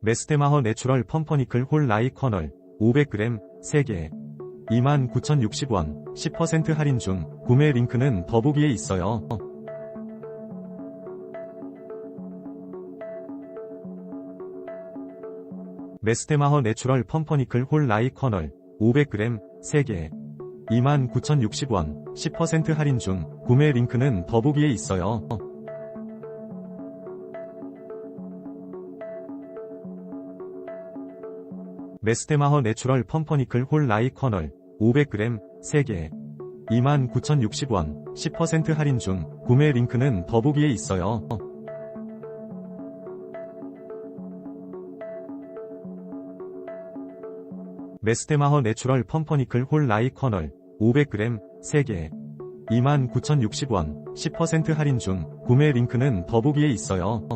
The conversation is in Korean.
메스테마허 내추럴 펌퍼니클 홀 라이 커널 500g 3개 29,060원 10% 할인 중 구매 링크는 더보기에 있어요. 메스테마허 내추럴 펌퍼니클 홀 라이 커널 500g 3개 29,060원 10% 할인 중 구매 링크는 더보기에 있어요. 메스테마허 내추럴 펌퍼니클 홀 라이 커널 500g 3개 29,060원 10% 할인 중 구매 링크는 더보기에 있어요. 메스테마허 내추럴 펌퍼니클 홀 라이 커널 500g 3개 29,060원 10% 할인 중 구매 링크는 더보기에 있어요.